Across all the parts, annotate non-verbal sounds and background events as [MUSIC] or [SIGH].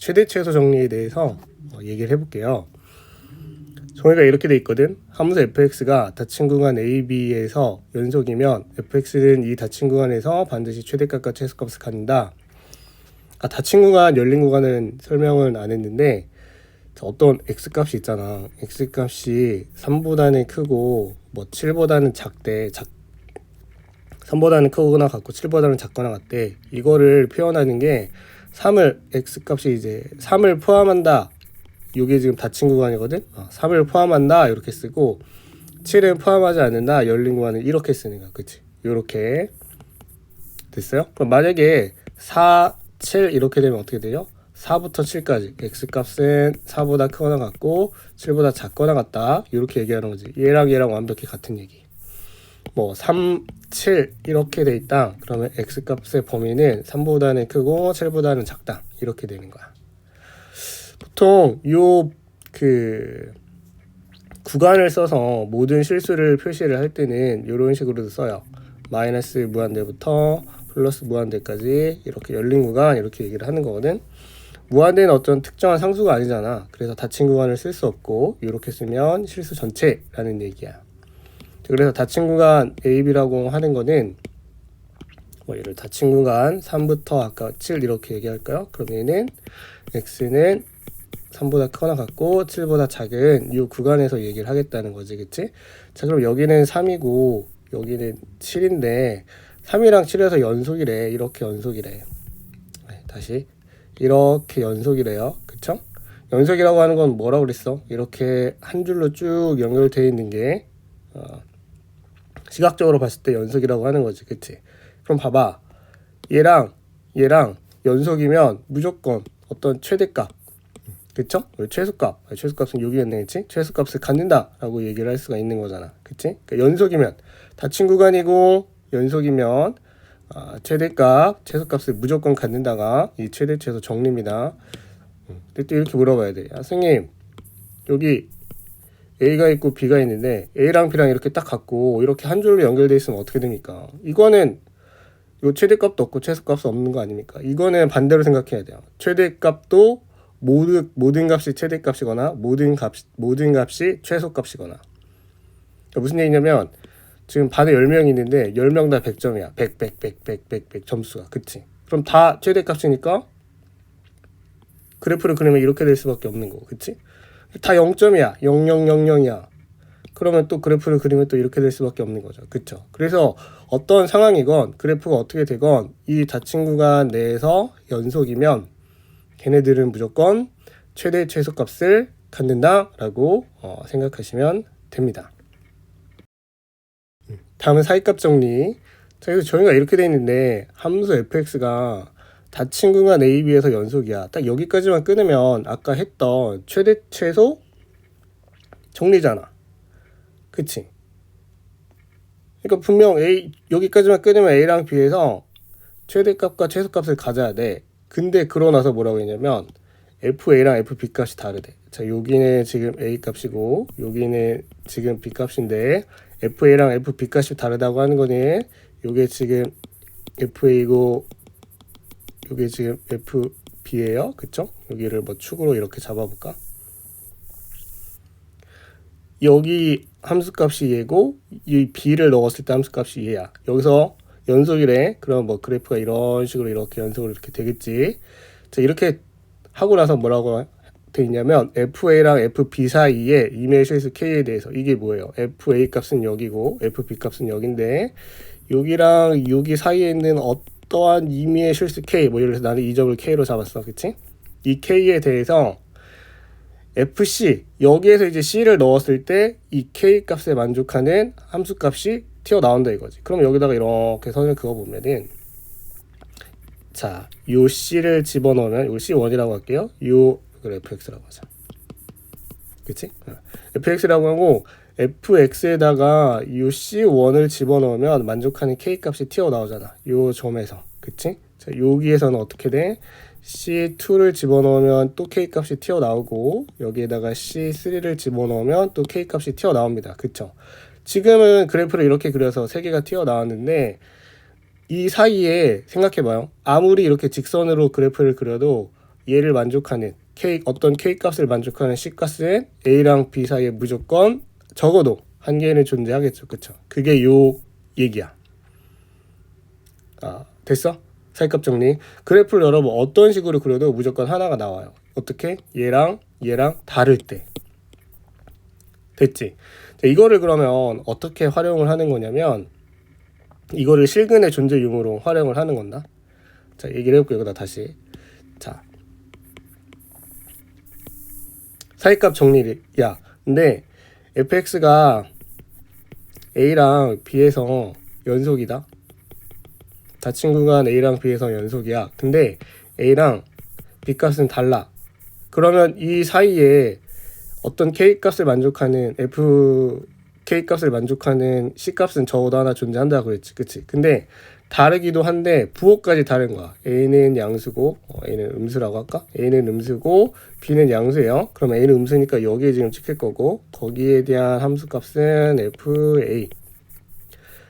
최대 최소 정리에 대해서 어, 얘기를 해볼게요. 정의가 이렇게 돼 있거든. 함수 fx가 닫힌 구간 a, b에서 연속이면 fx는 이 닫힌 구간에서 반드시 최대값과 최소값을 갖는다. 아, 닫힌 구간, 열린 구간은 설명을 안 했는데 자, 어떤 x 값이 있잖아. x 값이 3보다는 크고 뭐 7보다는 작대. 작 3보다는 크거나 같고 7보다는 작거나 같대. 이거를 표현하는 게 3을 x 값이 이제 3을 포함한다. 이게 지금 닫힌 구간이거든. 어, 3을 포함한다 이렇게 쓰고 7은 포함하지 않는다. 열린 구간은 이렇게 쓰는 거야. 그치? 요렇게 됐어요? 그럼 만약에 4, 7 이렇게 되면 어떻게 돼요? 4부터 7까지 x 값은 4보다 크거나 같고 7보다 작거나 같다. 이렇게 얘기하는 거지. 얘랑 얘랑 완벽히 같은 얘기. 뭐 3, 7 이렇게 돼 있다. 그러면 x 값의 범위는 3보다는 크고 7보다는 작다. 이렇게 되는 거야. 보통 요 그 구간을 써서 모든 실수를 표시를 할 때는 이런 식으로도 써요. 마이너스 무한대부터 플러스 무한대까지 이렇게 열린 구간 이렇게 얘기를 하는 거거든. 무한대는 어떤 특정한 상수가 아니잖아. 그래서 닫힌 구간을 쓸 수 없고 이렇게 쓰면 실수 전체라는 얘기야. 그래서 닫힌 구간 A, B라고 하는 거는 뭐 예를 닫힌 구간 3부터 아까 7 이렇게 얘기할까요? 그러면은 x는 3보다 크거나 같고 7보다 작은 이 구간에서 얘기를 하겠다는 거지, 그치? 자, 그럼 여기는 3이고 여기는 7인데 3이랑 7에서 연속이래. 이렇게 연속이래. 네, 다시 이렇게 연속이래요. 그쵸? 연속이라고 하는 건 뭐라고 그랬어? 이렇게 한 줄로 쭉 연결되어 있는 게 어, 시각적으로 봤을 때 연속이라고 하는 거지. 그치? 그럼 봐봐. 얘랑 얘랑 연속이면 무조건 어떤 최대값 그쵸? 최소값 최소값은 여기였네 그치? 최소값을 갖는다 라고 얘기를 할 수가 있는 거잖아 그치? 그러니까 연속이면 닫힌 구간이고 연속이면 아, 최대값 최소값을 무조건 갖는다가 이 최대 최소 정리입니다 음, 근데 또 이렇게 물어봐야 돼 아, 선생님 여기 A가 있고 B가 있는데 A랑 B랑 이렇게 딱 갖고 이렇게 한 줄로 연결돼 있으면 어떻게 됩니까? 이거는 요 최대값도 없고 최소값도 없는 거 아닙니까? 이거는 반대로 생각해야 돼요. 최대값도 모든 모든 값이 최대값이거나 모든 값 모든 값이 최소값이거나 그러니까 무슨 얘기냐면 지금 반에 10명 있는데 10명 다 100점이야. 100, 100, 100, 100, 100, 100 점수가. 그치? 그럼 다 최대값이니까 그래프를 그리면 이렇게 될 수밖에 없는 거고. 그치? 다 0점이야. 0000이야. 그러면 또 그래프를 그리면 또 이렇게 될 수밖에 없는 거죠. 그쵸? 그래서 어떤 상황이건 그래프가 어떻게 되건 이 닫힌 구간 내에서 연속이면 걔네들은 무조건 최대 최소값을 갖는다라고 어, 생각하시면 됩니다. 음, 다음은 사이값 정리. 자, 그래서 저희가 이렇게 돼 있는데 함수 fx가 a, b에서 연속이야. 딱 여기까지만 끊으면 아까 했던 최대 최소 정리잖아. 그치? 그러니까 분명 a 여기까지만 끊으면 a랑 b에서 최대값과 최소값을 가져야 돼. 근데 그러고 나서 뭐라고 했냐면 FA랑 FB 값이 다르대. 자, 여기는 지금 A 값이고 여기는 지금 B 값인데 FA랑 FB 값이 다르다고 하는 거는 요게 지금 FA고 요게 지금 FB예요. 그쵸? 여기를 뭐 축으로 이렇게 잡아볼까? 여기 함수값이 얘고 이 b를 넣었을 때 함수값이 얘야. 여기서 연속이래. 그럼 뭐 그래프가 이런 식으로 이렇게 연속으로 이렇게 되겠지. 자, 이렇게 하고 나서 뭐라고 돼 있냐면 FA랑 FB 사이에 실수 K에 대해서 이게 뭐예요? FA 값은 여기고 FB 값은 여긴데 여기랑 여기 사이에 있는 어 떠한 이미의 실수 K 뭐 예를 들어서 나는 이 점을 K로 잡았어. 그치? 이 K에 대해서 FC 여기에서 이제 C를 넣었을 때 이 K 값에 만족하는 함수 값이 튀어나온다 이거지. 그럼 여기다가 이렇게 선을 그어 보면은 자, 요 C를 집어넣으면 요 C1이라고 할게요. 요 그래 FX라고 하자. 그치? 어. FX라고 하고 FX에다가 요 C1을 집어넣으면 만족하는 K 값이 튀어나오잖아. 요 점에서. 그치? 자, 여기에서는 어떻게 돼? C2를 집어넣으면 또 K 값이 튀어나오고 여기에다가 C3를 집어넣으면 또 K 값이 튀어나옵니다. 그쵸? 지금은 그래프를 이렇게 그려서 세 개가 튀어나왔는데 이 사이에 생각해봐요. 아무리 이렇게 직선으로 그래프를 그려도 얘를 만족하는 K 어떤 K 값을 만족하는 C 값은 A랑 B 사이에 무조건 적어도 한 개는 존재하겠죠. 그쵸? 그게 요 얘기야. 아, 됐어? 사이값 정리. 그래프를 여러분 어떤 식으로 그려도 무조건 하나가 나와요. 어떻게? 얘랑 얘랑 다를 때. 됐지? 자, 이거를 그러면 어떻게 활용을 하는 거냐면 이거를 실근의 존재 유무로 활용을 하는 건다. 자, 얘기를 해볼게요. 이거다 다시. 자. 사이값 정리를. 야, 근데 fx가 a랑 b에서 연속이다. 닫힌 구간 a랑 b에서 연속이야. 근데 a랑 b 값은 달라. 그러면 이 사이에 어떤 k 값을 만족하는 f k 값을 만족하는 c 값은 적어도 하나 존재한다 그랬지, 그치? 근데 다르기도 한데 부호까지 다른 거야. a는 양수고 어, a는 음수라고 할까? a는 음수고 b는 양수예요. 그럼 a는 음수니까 여기에 지금 찍힐 거고 거기에 대한 함수 값은 fa.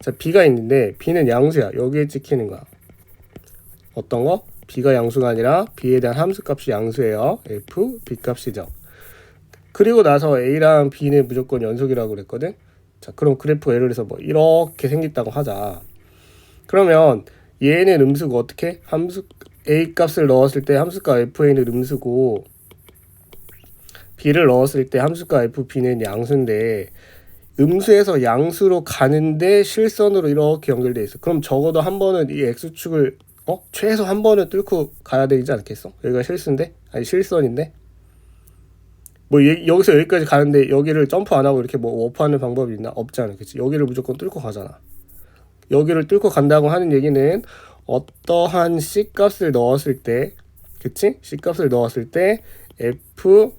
자 b가 있는데 b는 양수야. 여기에 찍히는 거야. 어떤 거? b가 양수가 아니라 b에 대한 함수 값이 양수예요. f b 값이죠. 그리고 나서 a랑 b는 무조건 연속이라고 그랬거든. 자 그럼 그래프 예를 들어서 뭐 이렇게 생겼다고 하자. 그러면 얘는 음수고 어떻게? 함수 a 값을 넣었을 때 함수가 fa는 음수고 b를 넣었을 때 함수가 fb는 양수인데 음수에서 양수로 가는데 실선으로 이렇게 연결돼 있어. 그럼 적어도 한 번은 이 x축을 어 최소 한 번은 뚫고 가야 되지 않겠어? 여기가 실수인데 아니 실선인데 뭐 예- 여기서 여기까지 가는데 여기를 점프 안 하고 이렇게 뭐 워프하는 방법이 있나? 없잖아, 그치? 여기를 무조건 뚫고 가잖아. 여기를 뚫고 간다고 하는 얘기는 어떠한 C 값을 넣었을 때, 그치? C 값을 넣었을 때 F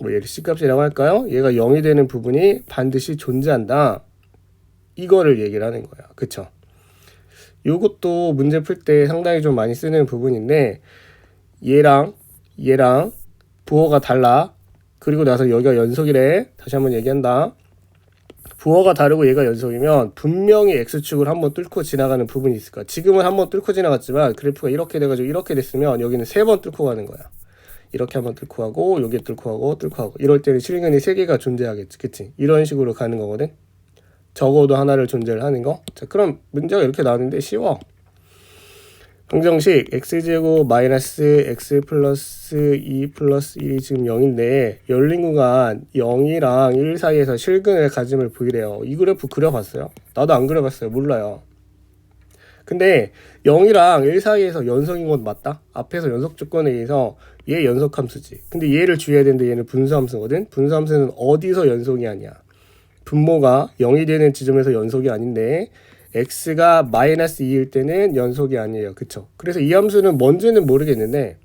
뭐 얘를 C 값이라고 할까요? 얘가 0이 되는 부분이 반드시 존재한다. 이거를 얘기를 하는 거야. 그쵸? 요것도 문제 풀 때 상당히 좀 많이 쓰는 부분인데 얘랑 얘랑 부호가 달라. 그리고 나서 여기가 연속이래. 다시 한번 얘기한다. 부호가 다르고 얘가 연속이면 분명히 x축을 한번 뚫고 지나가는 부분이 있을 거야. 지금은 한번 뚫고 지나갔지만 그래프가 이렇게 돼가지고 이렇게 됐으면 여기는 세 번 뚫고 가는 거야. 이렇게 한번 뚫고 하고 여기 뚫고 하고 뚫고 하고 이럴 때는 실근이 세 개가 존재하겠지, 그치? 이런 식으로 가는 거거든. 적어도 하나를 존재를 하는 거. 자, 그럼 문제가 이렇게 나오는데 쉬워. 방정식 x제곱 마이너스 x 플러스 2 플러스 1이 지금 0인데 열린 구간 0이랑 1 사이에서 실근의 가짐을 보이래요. 이 그래프 그려봤어요? 나도 안 그려봤어요. 몰라요. 근데 0이랑 1 사이에서 연속인 건 맞다? 앞에서 연속 조건에 의해서 얘 연속 함수지. 근데 얘를 주의해야 되는데 얘는 분수 함수거든? 분수 함수는 어디서 연속이 아니야? 분모가 0이 되는 지점에서 연속이 아닌데 x가 마이너스 2일 때는 연속이 아니에요. 그쵸? 그래서 이 함수는 뭔지는 모르겠는데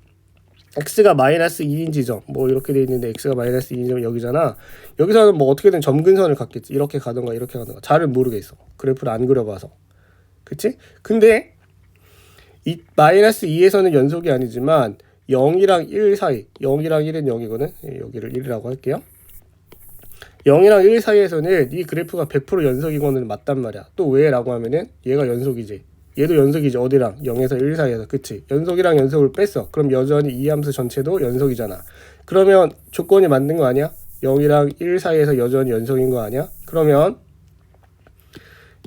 x가 마이너스 2인 지점 뭐 이렇게 돼 있는데 x가 마이너스 2인 지점 여기잖아. 여기서는 뭐 어떻게든 점근선을 갖겠지. 이렇게 가던가 이렇게 가던가 잘은 모르겠어. 그래프를 안 그려봐서. 그치? 근데 이 마이너스 2에서는 연속이 아니지만 0이랑 1 사이 0이랑 1은 0이거든. 예, 여기를 1이라고 할게요. 0이랑 1 사이에서는 이 그래프가 100% 연속이고는 맞단 말이야. 또 왜 라고 하면은 얘가 연속이지. 얘도 연속이지. 어디랑 0에서 1 사이에서. 그치? 연속이랑 연속을 뺐어. 그럼 여전히 이 함수 전체도 연속이잖아. 그러면 조건이 맞는 거 아니야? 0이랑 1 사이에서 여전히 연속인 거 아니야? 그러면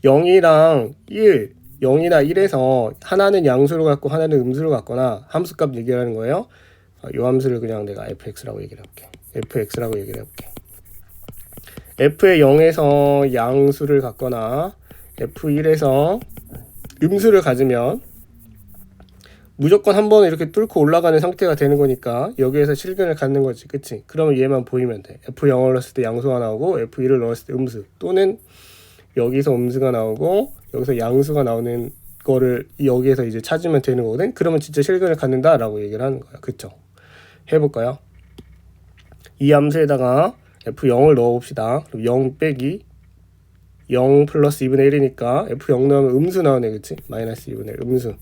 0이랑 1, 0이나 1에서 하나는 양수로 갖고 하나는 음수로 갖거나 함수값 얘기하는 거예요. 어, 이 함수를 그냥 내가 fx라고 얘기를 해볼게. fx라고 얘기를 해볼게. F의 0에서 양수를 갖거나 f1에서 음수를 가지면 무조건 한 번은 이렇게 뚫고 올라가는 상태가 되는 거니까 여기에서 실근을 갖는 거지. 그치? 그러면 얘만 보이면 돼. F0을 넣었을 때 양수가 나오고 f1을 넣었을 때 음수 또는 여기서 음수가 나오고 여기서 양수가 나오는 거를 여기에서 이제 찾으면 되는 거거든? 그러면 진짜 실근을 갖는다 라고 얘기를 하는 거야. 그쵸? 해볼까요? 이 함수에다가 f0을 넣어봅시다. 그럼 0 빼기 0 플러스 2분의 1이니까 f0 넣으면 음수 나오네, 그치? 마이너스 2분의 1 음수.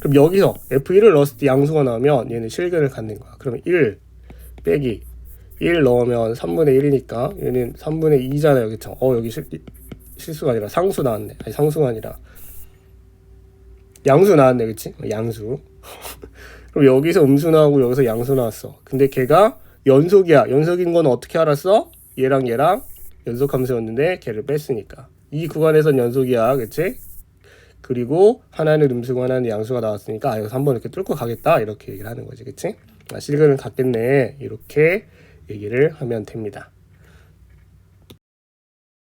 그럼 여기서 f1을 넣었을 때 양수가 나오면 얘는 실근을 갖는 거야. 그러면 1 빼기 1 넣으면 3분의 1이니까 얘는 3분의 2잖아요, 그쵸? 어, 여기 실, 실수가 아니라 상수 나왔네. 아니, 상수가 아니라 양수 나왔네, 그치? 양수. [LAUGHS] 그럼 여기서 음수 나오고 여기서 양수 나왔어. 근데 걔가 연속이야. 연속인 건 어떻게 알았어? 얘랑 얘랑 연속 함수였는데 걔를 뺐으니까. 이 구간에선 연속이야. 그치? 그리고 하나는 음수고 하나는 양수가 나왔으니까 아, 여기서 한번 이렇게 뚫고 가겠다. 이렇게 얘기를 하는 거지. 그치? 아, 실근은 같겠네. 이렇게 얘기를 하면 됩니다.